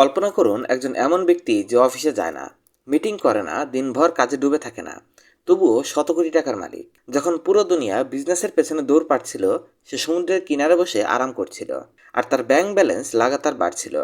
কল্পনা করুন একজন এমন ব্যক্তি যে অফিসে যায় না, মিটিং করে না, দিনভর কাজে ডুবে থাকে না। তবুও শত কোটি টাকার মালিক। যখন পুরো দুনিয়া বিজনেসের পেছনে দৌড় পাচ্ছিল সে সমুদ্রের কিনারে বসে আরাম করছিল আর তার ব্যাংক ব্যালেন্স লাগাতার বাড়ছিল।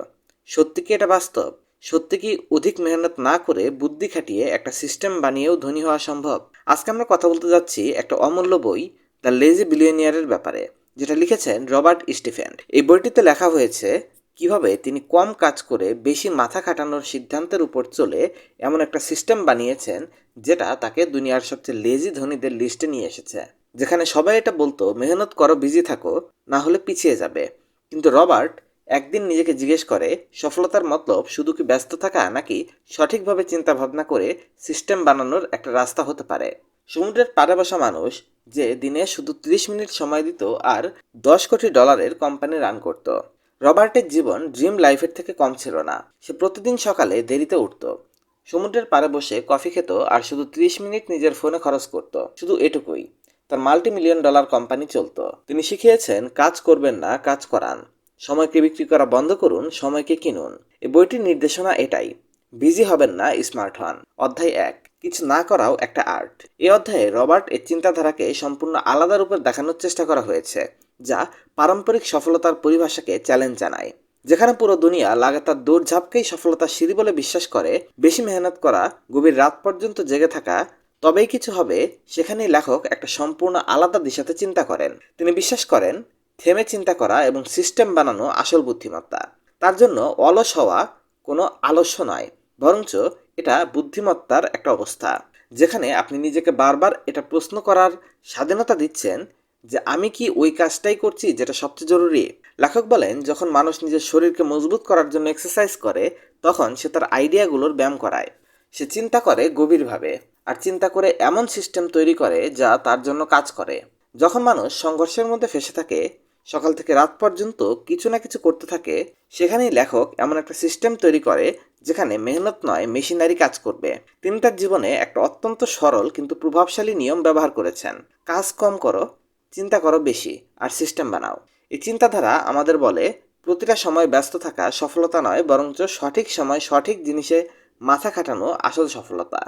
সত্যি কি এটা বাস্তব? সত্যি কি অধিক মেহনত না করে বুদ্ধি খাটিয়ে একটা সিস্টেম বানিয়েও ধনী হওয়া সম্ভব? আজকে আমরা কথা বলতে যাচ্ছি একটা অমূল্য বই, দ্য লেজি বিলিয়নিয়ারের ব্যাপারে, যেটা লিখেছেন রবার্ট স্টিফেন্ড। এই বইটিতে লেখা হয়েছে কীভাবে তিনি কম কাজ করে বেশি মাথা খাটানোর সিদ্ধান্তের উপর চলে এমন একটা সিস্টেম বানিয়েছেন যেটা তাকে দুনিয়ার সবচেয়ে লেজি ধনীদের লিস্টে নিয়ে এসেছে। যেখানে সবাই এটা বলতো, মেহনত করো বিজি থাকো, না হলে পিছিয়ে যাবে। কিন্তু রবার্ট একদিন নিজেকে জিজ্ঞেস করে, সফলতার মতলব শুধু কি ব্যস্ত থাকা নাকি সঠিকভাবে চিন্তা ভাবনা করে সিস্টেম বানানোর একটা রাস্তা হতে পারে? সমুদ্রের পাড়ে বসা মানুষ যে দিনে শুধু 30 মিনিট সময় দিত আর দশ কোটি ডলারের কোম্পানি রান করত। রবার্টের জীবন ড্রিম লাইফের থেকে কম ছিল না। সে প্রতিদিন সকালে দেরিতে উঠত। সমুদ্রের পাড়ে বসে কফি খেত আর শুধু 30 মিনিট নিজের ফোনে খরচ করত। শুধু এটুকুই। তার মাল্টি মিলিয়ন ডলার কোম্পানি চলতো। তিনি শিখিয়েছেন, কাজ করবেন না, কাজ করান। সময়কে বিক্রি করা বন্ধ করুন, সময়কে কিনুন। এই বইটির নির্দেশনা এটাই, বিজি হবেন না, স্মার্ট হন। অধ্যায় এক, কিছু না করাও একটা আর্ট। এই অধ্যায়ে রবার্ট এর চিন্তাধারাকে সম্পূর্ণ আলাদা রূপে দেখানোর চেষ্টা করা হয়েছে। যা পারম্পরিক সফলতার পরিভাষাকে চ্যালেঞ্জ জানায়। যেখানে পুরো দুনিয়া লাগাতার দৌড়ঝাঁপকেই সফলতার সিঁড়ি বলে বিশ্বাস করে, বেশি মেহনত করা, গভীর রাত পর্যন্ত জেগে থাকা, তবেই কিছু হবে, সেখানেই লেখক একটা সম্পূর্ণ আলাদা দিশাতে চিন্তা করেন। তিনি বিশ্বাস করেন, থেমে চিন্তা করা এবং সিস্টেম বানানো আসল বুদ্ধিমত্তা। তার জন্য অলস হওয়া কোনো আলস্য নয়, বরঞ্চ এটা বুদ্ধিমত্তার একটা অবস্থা। যেখানে আপনি নিজেকে বারবার এটা প্রশ্ন করার স্বাধীনতা দিচ্ছেন যে আমি কি ওই কাজটাই করছি যেটা সবচেয়ে জরুরি? লেখক বলেন, যখন মানুষ নিজের শরীরকে মজবুত করার জন্য এক্সারসাইজ করে, তখন সে তার আইডিয়াগুলোর ব্যায়াম করায়। সে চিন্তা করে গভীরভাবে, আর চিন্তা করে এমন সিস্টেম তৈরি করে যা তার জন্য কাজ করে। যখন মানুষ সংঘর্ষের মধ্যে ফেসে থাকে, সকাল থেকে রাত পর্যন্ত কিছু না কিছু করতে থাকে, সেখানেই লেখক এমন একটা সিস্টেম তৈরি করে, যেখানে মেহনত নয়, মেশিনারি কাজ করবে। তিনি তার জীবনে একটা অত্যন্ত সরল কিন্তু প্রভাবশালী নিয়ম ব্যবহার করেছেন। কাজ কম করো চিন্তা করো বেশি আর সিস্টেম বানাও। এই চিন্তাধারা আমাদের বলে, প্রতিটা সময় ব্যস্ত থাকা সফলতা নয়, বরঞ্চ সঠিক সময় সঠিক জিনিসে মাথা খাটানো আসল সফলতা।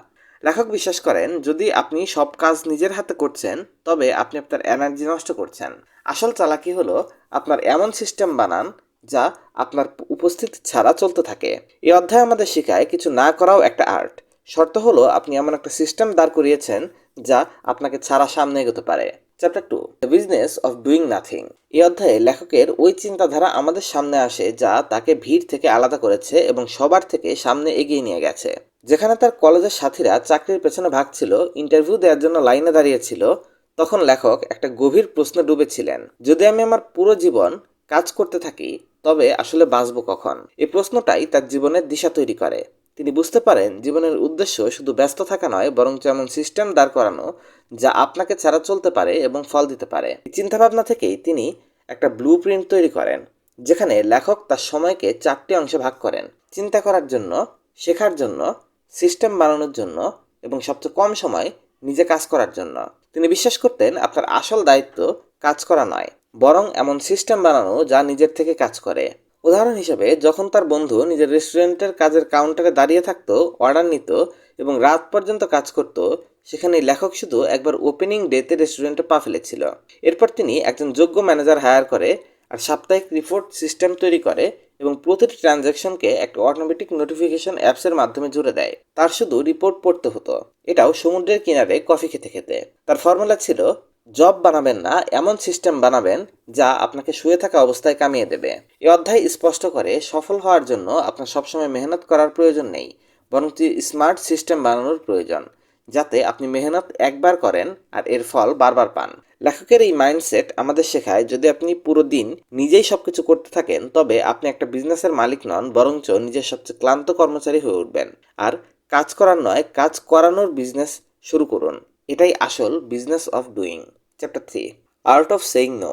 লেখক বিশ্বাস করেন, যদি আপনি সব কাজ নিজের হাতে করছেন, তবে আপনি আপনার এনার্জি নষ্ট করছেন। আসল চালাকি হলো আপনার এমন সিস্টেম বানান যা আপনার উপস্থিতি ছাড়া চলতে থাকে। এই অধ্যায় আমাদের শেখায় কিছু না করাও একটা আর্ট শর্ত হলো আপনি এমন একটা সিস্টেম দাঁড় করিয়েছেন যা আপনাকে ছাড়া সামনে এগোতে পারে। Chapter two the business of doing nothing এই অধ্যায়ে লেখকের ওই চিন্তাধারা আমাদের সামনে আসে, যা তাকে ভিড় থেকে আলাদা করেছে এবং সবার থেকে সামনে এগিয়ে নিয়ে গেছে। যেখানে তার কলেজের সাথীরা চাকরির পেছনে ভাগছিল ইন্টারভিউ দেওয়ার জন্য লাইনে দাঁড়িয়েছিল, তখন লেখক একটা গভীর প্রশ্নে ডুবেছিলেন। যদি আমি আমার পুরো জীবন কাজ করতে থাকি, তবে আসলে বাঁচবো কখন? এই প্রশ্নটাই তার জীবনের দিশা তৈরি করে। তিনি বুঝতে পারেন জীবনের উদ্দেশ্য শুধু ব্যস্ত থাকা নয় বরং এমন সিস্টেম দাঁড় করানো যা আপনাকে ছাড়া চলতে পারে এবং ফল দিতে পারে। চিন্তাভাবনা থেকেই তিনি একটা ব্লু প্রিন্ট তৈরি করেন, যেখানে লেখক তার সময়কে চারটি অংশে ভাগ করেন। চিন্তা করার জন্য, শেখার জন্য, সিস্টেম বানানোর জন্য এবং সবচেয়ে কম সময় নিজে কাজ করার জন্য। তিনি বিশ্বাস করতেন আপনার আসল দায়িত্ব কাজ করা নয়, বরং এমন সিস্টেম বানানো যা নিজের থেকে কাজ করে। উদাহরণ হিসেবে, যখন তার বন্ধু নিজের রেস্টুরেন্টের কাজের কাউন্টারে দাঁড়িয়ে থাকতো, অর্ডার নিত এবং রাত পর্যন্ত কাজ করত সেখানে লেখক শুধু একবার ওপেনিং ডেতে রেস্টুরেন্টে পা ফেলেছিল। এরপর তিনি একজন যোগ্য ম্যানেজার হায়ার করে আর সাপ্তাহিক রিপোর্ট সিস্টেম তৈরি করে এবং প্রতিটি ট্রানজ্যাকশনকে একটা অটোমেটিক নোটিফিকেশন অ্যাপসের মাধ্যমে জুড়ে দেয়। তার শুধু রিপোর্ট পড়তে হতো। এটাও সমুদ্রের কিনারে কফি খেতে খেতে। তার ফর্মুলা ছিল জব বানাবেন না, এমন সিস্টেম বানাবেন যা আপনাকে শুয়ে থাকা অবস্থায় কামিয়ে দেবে। এই অধ্যায় স্পষ্ট করে সফল হওয়ার জন্য আপনার সবসময় মেহনত করার প্রয়োজন নেই, বরং স্মার্ট সিস্টেম বানানোর প্রয়োজন, যাতে আপনি মেহনত একবার করেন আর এর ফল বারবার পান। লেখকের এই মাইন্ডসেট আমাদের শেখায়, যদি আপনি পুরো দিন নিজেই সবকিছু করতে থাকেন, তবে আপনি একটা বিজনেসের মালিক নন, বরঞ্চ নিজের সবচেয়ে ক্লান্ত কর্মচারী হয়ে উঠবেন। আর কাজ করার নয়, কাজ করানোর বিজনেস শুরু করুন। এটাই আসল business of doing chapter three art of saying no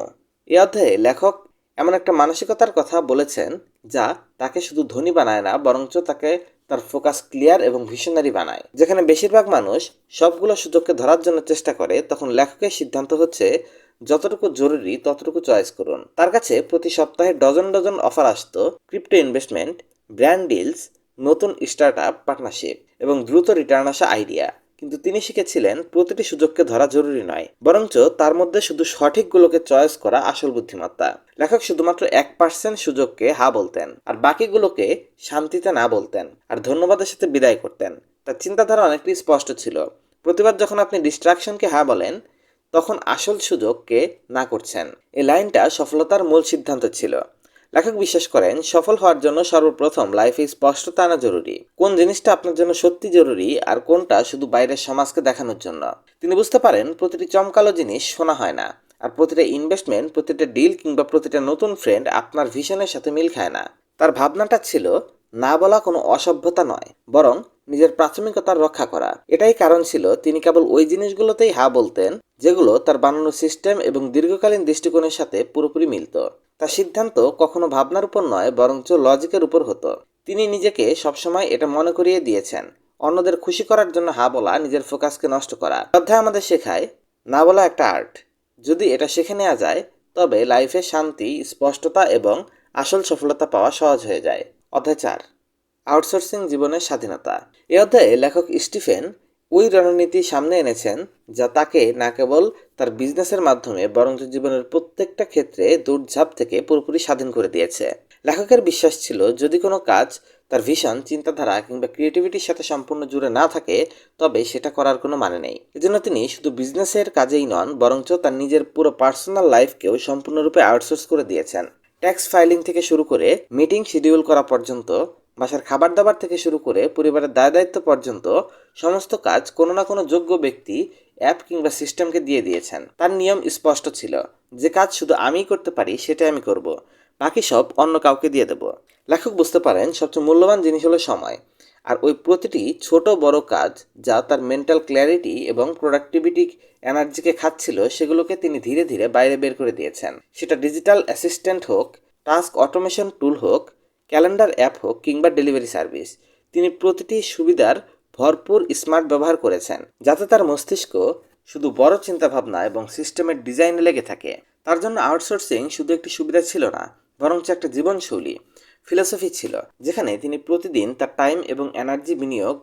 এ অধ্যায়ে লেখক এমন একটা মানসিকতার কথা বলেছেন যা তাকে শুধু ধনী বানায় না, বরঞ্চ তাকে তার ফোকাস ক্লিয়ার এবং ভিশনারি বানায়। যেখানে বেশিরভাগ মানুষ সবগুলো সুযোগকে ধরার জন্য চেষ্টা করে, তখন লেখকের সিদ্ধান্ত হচ্ছে যতটুকু জরুরি ততটুকু চয়েস করুন। তার কাছে প্রতি সপ্তাহে ডজন ডজন অফার আসতো ক্রিপ্টো ইনভেস্টমেন্ট ব্র্যান্ড ডিলস নতুন স্টার্ট আপ পার্টনারশিপ এবং দ্রুত রিটার্ন আসা আইডিয়া কিন্তু তিনি শিখেছিলেন প্রতিটি সুযোগকে ধরা জরুরি নয়, বরঞ্চ তার মধ্যে শুধু সঠিকগুলোকে চয়েস করা আসল বুদ্ধিমত্তা। লেখক শুধুমাত্র এক পার্সেন্ট সুযোগকে হা বলতেন, আর বাকিগুলোকে শান্তিতে না বলতেন, আর ধন্যবাদের সাথে বিদায় করতেন। তার চিন্তাধারা অনেকটাই স্পষ্ট ছিল। প্রতিবার যখন আপনি ডিস্ট্রাকশনকে হ্যাঁ বলেন, তখন আসল সুযোগকে না করছেন। এই লাইনটা সফলতার মূল সিদ্ধান্ত ছিল। লেখক বিশ্বাস করেন, সফল হওয়ার জন্য সর্বপ্রথম লাইফে স্পষ্টতা আনা জরুরি। কোন জিনিসটা আপনার জন্য সত্যি জরুরি আর কোনটা শুধু বাইরের সমাজকে দেখানোর জন্য? তিনি বুঝতে পারেন, প্রতিটি চমকালো জিনিস শোনা হয় না আর প্রতিটা ইনভেস্টমেন্ট প্রতিটা ডিল কিংবা প্রতিটা নতুন ফ্রেন্ড আপনার ভিশনের সাথে মিল খায় না। তার ভাবনাটা ছিল, না বলা কোনো অসভ্যতা নয়, বরং নিজের প্রাথমিকতার রক্ষা করা। এটাই কারণ ছিল, তিনি কেবল ওই জিনিসগুলোতেই হা বলতেন, যেগুলো তার বানানো সিস্টেম এবং দীর্ঘকালীন দৃষ্টিকোণের সাথে পুরোপুরি মিলত। তার সিদ্ধান্ত কখনো ভাবনার উপর নয়, বরঞ্চ লজিকের উপর হতো। তিনি নিজেকে সবসময় এটা মনে করিয়ে দিয়েছেন। অন্যদের খুশি করার জন্য হা বলা, নিজের ফোকাসকে নষ্ট করা। অধ্যায় আমাদের শেখায়, না বলা একটা আর্ট। যদি এটা শিখে নেওয়া যায়, তবে লাইফে শান্তি, স্পষ্টতা এবং আসল সফলতা পাওয়া সহজ হয়ে যায়। অধ্যায় চার, আউটসোর্সিং জীবনের স্বাধীনতা। এ অধ্যায়ে লেখক স্টিফেন ওই রণনীতি সামনে এনেছেন যা তাকে না কেবল তার বিজনেসের মাধ্যমে, বরঞ্চ জীবনের প্রত্যেকটা ক্ষেত্রে দৌড়ঝাঁপ থেকে পুরোপুরি স্বাধীন করে দিয়েছে। লেখকের বিশ্বাস ছিল, যদি কোনো কাজ তার ভিশন চিন্তাধারা কিংবা ক্রিয়েটিভিটির সাথে সম্পূর্ণ জুড়ে না থাকে, তবে সেটা করার কোনো মানে নেই। এজন্য তিনি শুধু বিজনেসের কাজেই নন, বরঞ্চ তার নিজের পুরো পার্সোনাল লাইফকেও সম্পূর্ণরূপে আউটসোর্স করে দিয়েছেন। ট্যাক্স ফাইলিং থেকে শুরু করে মিটিং শিডিউল করা পর্যন্ত বাসার খাবার দাবার থেকে শুরু করে পরিবারের দায় দায়িত্ব পর্যন্ত সমস্ত কাজ কোনো না কোনো যোগ্য ব্যক্তি, অ্যাপ কিংবা সিস্টেমকে দিয়ে দিয়েছেন। তার নিয়ম স্পষ্ট ছিল, যে কাজ শুধু আমিই করতে পারি, সেটাই আমি করব। বাকি সব অন্য কাউকে দিয়ে দেব। লেখক বুঝতে পারেন, সবচেয়ে মূল্যবান জিনিস হলো সময়। আর ওই প্রতিটি ছোট বড় কাজ, যা তার মেন্টাল ক্ল্যারিটি এবং প্রোডাক্টিভিটি এনার্জিকে খাচ্ছিল, সেগুলোকে তিনি ধীরে ধীরে বাইরে বের করে দিয়েছেন। সেটা ডিজিটাল অ্যাসিস্ট্যান্ট হোক টাস্ক অটোমেশন টুল হোক ক্যালেন্ডার অ্যাপ হোক কিংবা ডেলিভারি সার্ভিস, তিনি প্রতিটি সুবিধার ভরপুর স্মার্ট ব্যবহার করেছেন, যাতে তার মস্তিষ্ক শুধু বড় চিন্তাভাবনা এবং সিস্টেমের ডিজাইনে লেগে থাকে। তার জন্য আউটসোর্সিং শুধু একটি সুবিধা ছিল না, বরঞ্চ একটা জীবনশৈলী, ফিলোসফি ছিল, যেখানে তিনি প্রতিদিন তার টাইম এবং এনার্জি বিনিয়োগ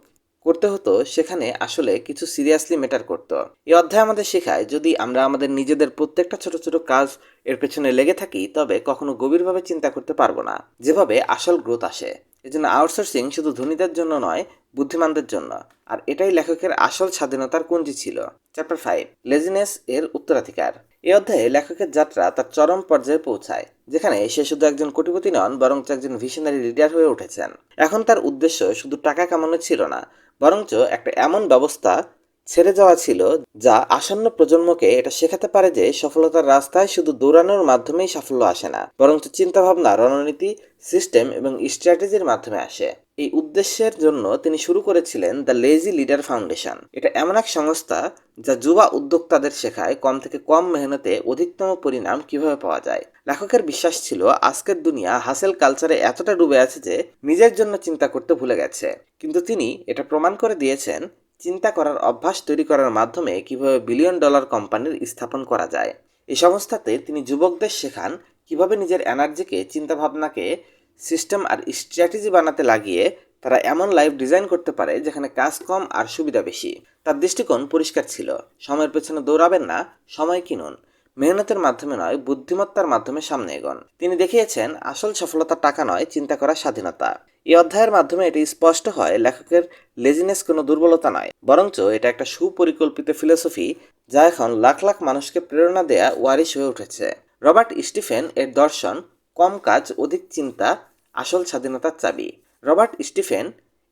করতে হতো, সেখানে আসলে কিছু সিরিয়াসলি ম্যাটার করতো। এই অধ্যায় আমাদের শেখায়, যদি আমরা আমাদের নিজেদের প্রত্যেকটা ছোট ছোট কাজ এর পেছনে লেগে থাকি, তবে কখনো গভীরভাবে চিন্তা করতে পারব না। যেভাবে আসল গ্রোথ আসে। এজন্য আউটসোর্সিং শুধু ধনীদের জন্য নয়, বুদ্ধিমানদের জন্য। আর এটাই লেখকের আসল স্বাধীনতার কুঞ্জি ছিল। চ্যাপ্টার ফাইভ লেজিনেস এর উত্তরাধিকার। এই অধ্যায়ে লেখকের যাত্রা তার চরম পর্যায়ে পৌঁছায়, যেখানে সে শুধু একজন কোটিপতি নন, বরঞ্চ একজন ভিশনারি লিডার হয়ে উঠেছেন। এখন তার উদ্দেশ্য শুধু টাকা কামানো ছিল না, বরঞ্চ একটা এমন ব্যবস্থা ছেড়ে যাওয়া ছিল, যা আসন্ন প্রজন্মকে এটা শেখাতে পারে যে সফলতার রাস্তায় শুধু দৌড়ানোর মাধ্যমেই সাফল্য আসে না, বরঞ্চ চিন্তাভাবনা, রণনীতি, সিস্টেম এবং স্ট্র্যাটেজির মাধ্যমে আসে। এই উদ্দেশ্যের জন্য তিনি শুরু করেছিলেন দ্য লেজি লিডার ফাউন্ডেশন। এটা এমন এক সংস্থা যা যুবা উদ্যোক্তাদের শেখায় কম থেকে কম মেহনতে অধিকতম পরিণাম কীভাবে পাওয়া যায়। লেখকের বিশ্বাস ছিল, আজকের দুনিয়া হাসেল কালচারে এতটা ডুবে আছে যে নিজের জন্য চিন্তা করতে ভুলে গেছে। কিন্তু তিনি এটা প্রমাণ করে দিয়েছেন চিন্তা করার অভ্যাস তৈরি করার মাধ্যমে কীভাবে বিলিয়ন ডলার কোম্পানির স্থাপন করা যায়। এই সংস্থাতে তিনি যুবকদের শেখান কীভাবে নিজের এনার্জিকে, চিন্তাভাবনাকে, সিস্টেম আর স্ট্র্যাটেজি বানাতে লাগিয়ে তারা এমন লাইফ ডিজাইন করতে পারে যেখানে কাজ কম আর সুবিধা বেশি। তার দৃষ্টিকোণ পরিষ্কার ছিল। সময়ের পেছনে দৌড়াবেন না, সময় কিনুন। মেহনতের মাধ্যমে নয়, বুদ্ধিমত্তার মাধ্যমে সামনে এগোন। তিনি দেখিয়েছেন, আসল সফলতা টাকা নয়, চিন্তা করার স্বাধীনতা। এই অধ্যায়ের মাধ্যমে এটি স্পষ্ট হয়, লেখকের লেজিনেস কোনো দুর্বলতা নয়, বরঞ্চ এটা একটা সুপরিকল্পিত ফিলোসফি যা এখন লাখ লাখ মানুষকে প্রেরণা দেয়া ওয়ারিশ হয়ে উঠেছে। রবার্ট স্টিফেন এর দর্শন, কম কাজ, অধিক চিন্তা, আসল স্বাধীনতার চাবি। রবার্ট স্টিফেন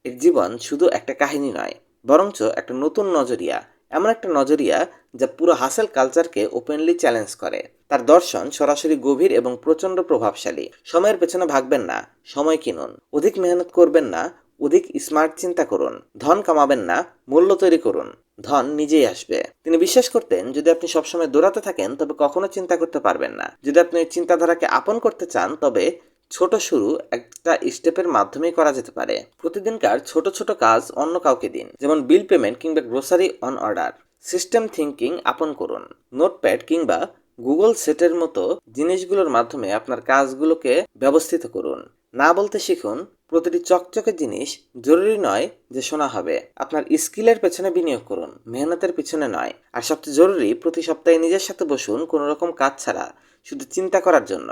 এর জীবন শুধু একটা কাহিনী নয়, বরঞ্চ একটা নতুন নজরিয়া। এমন একটা নজরিয়া যা পুরো হাসেল কালচারকে ওপেনলি চ্যালেঞ্জ করে। তার দর্শন সরাসরি গভীর এবং প্রচণ্ড প্রভাবশালী। সময়ের পেছনে ভাগবেন না, সময় কিনুন। অধিক মেহনত করবেন না, অধিক স্মার্ট চিন্তা করুন। ধন কামাবেন না, মূল্য তৈরি করুন। ধন নিজেই আসবে। তিনি বিশ্বাস করতেন, যদি আপনি সবসময় দৌড়াতে থাকেন, তবে কখনো চিন্তা করতে পারবেন না। যদি আপনি চিন্তাধারাকে আপন করতে চান, তবে ছোট শুরু একটা স্টেপের মাধ্যমেই করা যেতে পারে। প্রতিদিনকার ছোট ছোট কাজ অন্য কাউকে দিন, যেমন বিল পেমেন্ট কিংবা grocery on order system thinking আপন করুন। নোটপ্যাড কিংবা গুগল সেটের মতো জিনিসগুলোর মাধ্যমে আপনার কাজগুলোকে ব্যবস্থিত করুন। না বলতে শিখুন, প্রতিটি চকচকে জিনিস জরুরি নয় যে শোনা হবে। আপনার স্কিলের পেছনে বিনিয়োগ করুন, মেহনতের পিছনে নয়। আর সবচেয়ে জরুরি, প্রতি সপ্তাহে নিজের সাথে বসুন কোনো রকম কাজ ছাড়া, শুধু চিন্তা করার জন্য।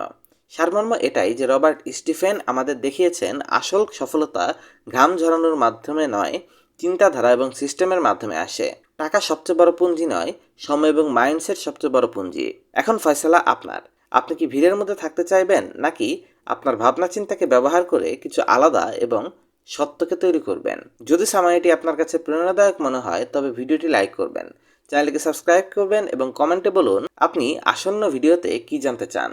সারমর্ম এটাই যে রবার্ট স্টিফেন আমাদের দেখিয়েছেন, আসল সফলতা ঘাম ঝরানোর মাধ্যমে নয়, চিন্তাধারা এবং সিস্টেমের মাধ্যমে আসে। টাকা সবচেয়ে বড় পুঁজি নয়, সময় এবং মাইন্ডসেট সবচেয়ে বড় পুঁজি। এখন ফয়সলা আপনার। আপনি কি ভিড়ের মধ্যে থাকতে চাইবেন, নাকি আপনার ভাবনা চিন্তাকে ব্যবহার করে কিছু আলাদা এবং সত্যকে তৈরি করবেন? যদি সামাইটি আপনার কাছে প্রেরণাদায়ক মনে হয়, তবে ভিডিওটি লাইক করবেন, চ্যানেলটিকে সাবস্ক্রাইব করবেন এবং কমেন্টে বলুন, আপনি আসন্ন ভিডিওতে কি জানতে চান?